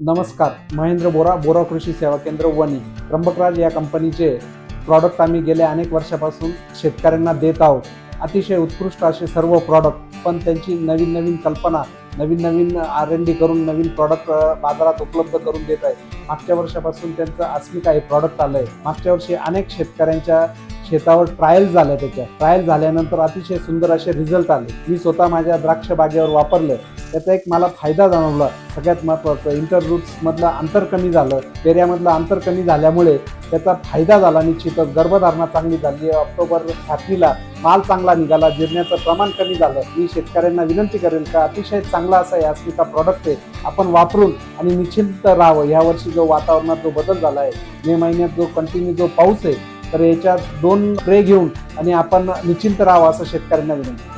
नमस्कार महेंद्र बोरा बोरा कृषी सेवा केंद्र वणी. त्र्यंबकराज या कंपनीचे प्रॉडक्ट आम्ही गेल्या अनेक वर्षापासून शेतकऱ्यांना देत आहोत. अतिशय उत्कृष्ट असे सर्व प्रॉडक्ट पण त्यांची नवीन नवीन कल्पना नवीन नवीन आर एन डी करून नवीन प्रॉडक्ट बाजारात उपलब्ध करून देत आहे. मागच्या वर्षापासून त्यांचं अस्मिता हे प्रॉडक्ट आलं आहे मागच्या वर्षी अनेक शेतकऱ्यांच्या शेतावर ट्रायल झाल्या त्याच्या. ट्रायल झाल्यानंतर अतिशय सुंदर असे रिझल्ट आले. मी स्वतः माझ्या द्राक्ष बागेवर वापरलं. त्याचा एक मला फायदा जाणवला. सगळ्यात महत्त्वाचं इंटर रूट्समधलं अंतर कमी झालं. पेऱ्यामधलं अंतर कमी झाल्यामुळे त्याचा फायदा झाला निश्चितच. गर्भधारणा चांगली झाली. ऑक्टोबर सातवीला माल चांगला निघाला. जिरण्याचं प्रमाण कमी झालं. मी शेतकऱ्यांना विनंती करेल का? अतिशय चांगला असा यास्मिका प्रॉडक्ट आहे. आपण वापरून आणि निश्चिंत राहावं. यावर्षी जो वातावरणात जो बदल झाला आहे मे महिन्यात जो कंटिन्यू जो पाऊस आहे तर याच्यात दोन ट्रे घेऊन आणि आपण निश्चिंत राहावं असं शेतकऱ्यांना विनंती.